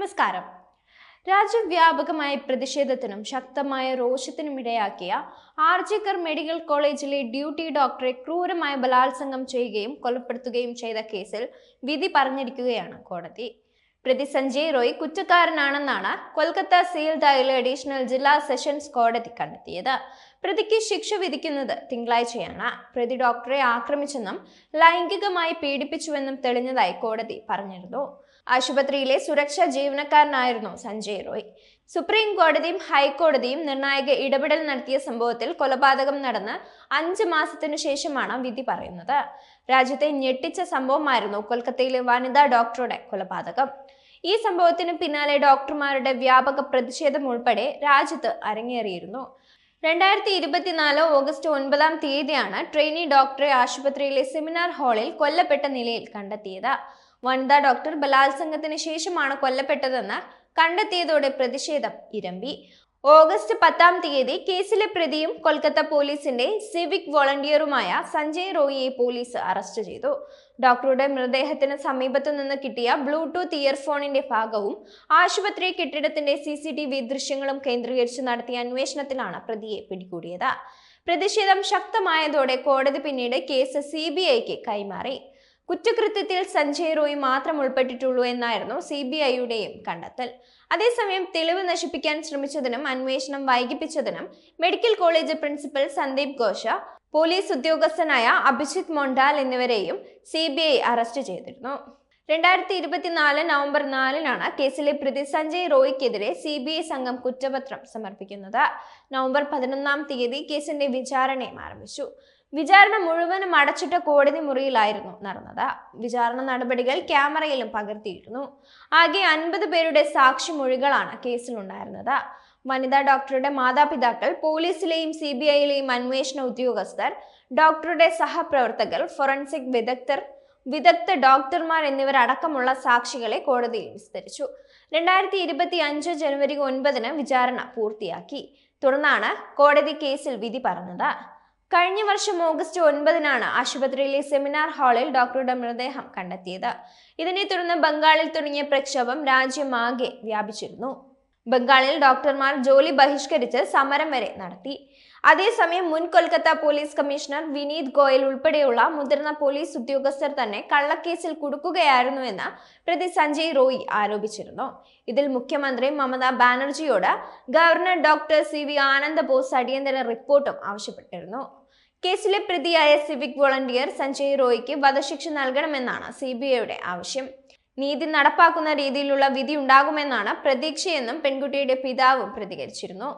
നമസ്കാരം. രാജ്യവ്യാപകമായ പ്രതിഷേധത്തിനും ശക്തമായ രോഷത്തിനും ഇടയാക്കിയ ആർജിക്കർ മെഡിക്കൽ കോളേജിലെ ഡ്യൂട്ടി ഡോക്ടറെ ക്രൂരമായ ബലാത്സംഗം ചെയ്യുകയും കൊലപ്പെടുത്തുകയും ചെയ്ത കേസിൽ വിധി പറഞ്ഞിരിക്കുകയാണ് കോടതി. പ്രതി സഞ്ജയ് റോയ് കുറ്റക്കാരനാണെന്നാണ് കൊൽക്കത്ത സീൽദായിലെ അഡീഷണൽ ജില്ലാ സെഷൻസ് കോടതി കണ്ടെത്തിയത്. പ്രതിക്ക് ശിക്ഷ വിധിക്കുന്നത് തിങ്കളാഴ്ചയാണ്. പ്രതി ഡോക്ടറെ ആക്രമിച്ചെന്നും ലൈംഗികമായി പീഡിപ്പിച്ചുവെന്നും തെളിഞ്ഞതായി കോടതി പറഞ്ഞിരുന്നു. ആശുപത്രിയിലെ സുരക്ഷാ ജീവനക്കാരനായിരുന്നു സഞ്ജയ് റോയ്. സുപ്രീം കോടതിയും ഹൈക്കോടതിയും നിർണായക ഇടപെടൽ നടത്തിയ സംഭവത്തിൽ കൊലപാതകം നടന്ന് അഞ്ച് മാസത്തിനു ശേഷമാണ് വിധി പറയുന്നത്. രാജ്യത്തെ ഞെട്ടിച്ച സംഭവമായിരുന്നു കൊൽക്കത്തയിലെ വനിതാ ഡോക്ടറുടെ കൊലപാതകം. ഈ സംഭവത്തിന് പിന്നാലെ ഡോക്ടർമാരുടെ വ്യാപക പ്രതിഷേധം ഉൾപ്പെടെ രാജ്യത്ത് അരങ്ങേറിയിരുന്നു. രണ്ടായിരത്തി ഇരുപത്തിനാല് ഓഗസ്റ്റ് ഒൻപതാം തീയതിയാണ് ട്രെയിനി ഡോക്ടറെ ആശുപത്രിയിലെ സെമിനാർ ഹാളിൽ കൊല്ലപ്പെട്ട നിലയിൽ കണ്ടെത്തിയത്. വനിതാ ഡോക്ടർ ബലാത്സംഗത്തിന് ശേഷമാണ് കൊല്ലപ്പെട്ടതെന്ന് കണ്ടെത്തിയതോടെ പ്രതിഷേധം ഇരമ്പി. ഓഗസ്റ്റ് പത്താം തീയതി കേസിലെ പ്രതിയും കൊൽക്കത്ത പോലീസിന്റെ സിവിക് വോളണ്ടിയറുമായ സഞ്ജയ് റോയിയെ പോലീസ് അറസ്റ്റ് ചെയ്തു. ഡോക്ടറുടെ മൃതദേഹത്തിന് സമീപത്തു നിന്ന് കിട്ടിയ ബ്ലൂടൂത്ത് ഇയർഫോണിന്റെ ഭാഗവും ആശുപത്രി കെട്ടിടത്തിന്റെ സി സി ടി വി ദൃശ്യങ്ങളും കേന്ദ്രീകരിച്ച് നടത്തിയ അന്വേഷണത്തിലാണ് പ്രതിയെ പിടികൂടിയത്. പ്രതിഷേധം ശക്തമായതോടെ കോടതി പിന്നീട് കേസ് സി ബി ഐക്ക് കൈമാറി. കുറ്റകൃത്യത്തിൽ സഞ്ജയ് റോയ് മാത്രം ഉൾപ്പെട്ടിട്ടുള്ളൂ എന്നായിരുന്നു സി ബി ഐയുടെയും കണ്ടെത്തൽ. അതേസമയം തെളിവ് നശിപ്പിക്കാൻ ശ്രമിച്ചതിനും അന്വേഷണം വൈകിപ്പിച്ചതിനും medical college principal Sandeep Ghosh police ഉദ്യോഗസ്ഥനായ അഭിജിത് മൊണ്ടാൽ എന്നിവരെയും സി ബി ഐ അറസ്റ്റ് ചെയ്തിരുന്നു. രണ്ടായിരത്തി ഇരുപത്തിനാല് നവംബർ നാലിനാണ് കേസിലെ പ്രതി സഞ്ജയ് റോയ്ക്കെതിരെ സി ബി ഐ സംഘം കുറ്റപത്രം സമർപ്പിക്കുന്നത്. നവംബർ പതിനൊന്നാം തീയതി കേസിന്റെ വിചാരണയും ആരംഭിച്ചു. വിചാരണ മുഴുവനും അടച്ചിട്ട കോടതി മുറിയിലായിരുന്നു നടന്നത്. വിചാരണ നടപടികൾ ക്യാമറയിലും പകർത്തിയിരുന്നു. ആകെ അൻപത് പേരുടെ സാക്ഷി സാക്ഷിമൊഴികളാണ് കേസിലുണ്ടായിരുന്നത്. വനിതാ ഡോക്ടറുടെ മാതാപിതാക്കൾ പോലീസിലെയും സി ബി ഐയിലെയും അന്വേഷണ ഉദ്യോഗസ്ഥർ ഡോക്ടറുടെ സഹപ്രവർത്തകർ ഫോറൻസിക് വിദഗ്ധർ വിദഗ്ധ ഡോക്ടർമാർ എന്നിവരടക്കമുള്ള സാക്ഷികളെ കോടതിയിൽ വിസ്തരിച്ചു. രണ്ടായിരത്തി ഇരുപത്തി അഞ്ച് ജനുവരി ഒൻപതിന് വിചാരണ പൂർത്തിയാക്കി. തുടർന്നാണ് കോടതി കേസിൽ വിധി പറഞ്ഞത്. കഴിഞ്ഞ വർഷം ഓഗസ്റ്റ് ഒൻപതിനാണ് ആശുപത്രിയിലെ സെമിനാർ ഹാളിൽ ഡോക്ടറുടെ മൃതദേഹം കണ്ടെത്തിയത്. ഇതിനെ തുടർന്ന് ബംഗാളിൽ തുടങ്ങിയ പ്രക്ഷോഭം രാജ്യമാകെ വ്യാപിച്ചിരുന്നു. ബംഗാളിൽ ഡോക്ടർമാർ ജോലി ബഹിഷ്കരിച്ച് സമരം വരെ നടത്തി. അതേസമയം മുൻ കൊൽക്കത്ത പോലീസ് കമ്മീഷണർ വിനീത് ഗോയൽ ഉൾപ്പെടെയുള്ള മുതിർന്ന പോലീസ് ഉദ്യോഗസ്ഥർ തന്നെ കള്ളക്കേസിൽ കുടുക്കുകയായിരുന്നുവെന്ന് പ്രതി സഞ്ജയ് റോയി ആരോപിച്ചിരുന്നു. ഇതിൽ മുഖ്യമന്ത്രി Mamata ബാനർജിയോട് governor doctor C V Ananda Bose അടിയന്തര റിപ്പോർട്ടും ആവശ്യപ്പെട്ടിരുന്നു. കേസിലെ പ്രതിയായ സിവിക് വോളണ്ടിയർ സഞ്ജയ് റോയ്ക്ക് വധശിക്ഷ നൽകണമെന്നാണ് സി ബി ഐയുടെ ആവശ്യം. നീതി നടപ്പാക്കുന്ന രീതിയിലുള്ള വിധി ഉണ്ടാകുമെന്നാണ് പ്രതീക്ഷയെന്നും പെൺകുട്ടിയുടെ പിതാവ് പ്രതികരിച്ചിരുന്നു.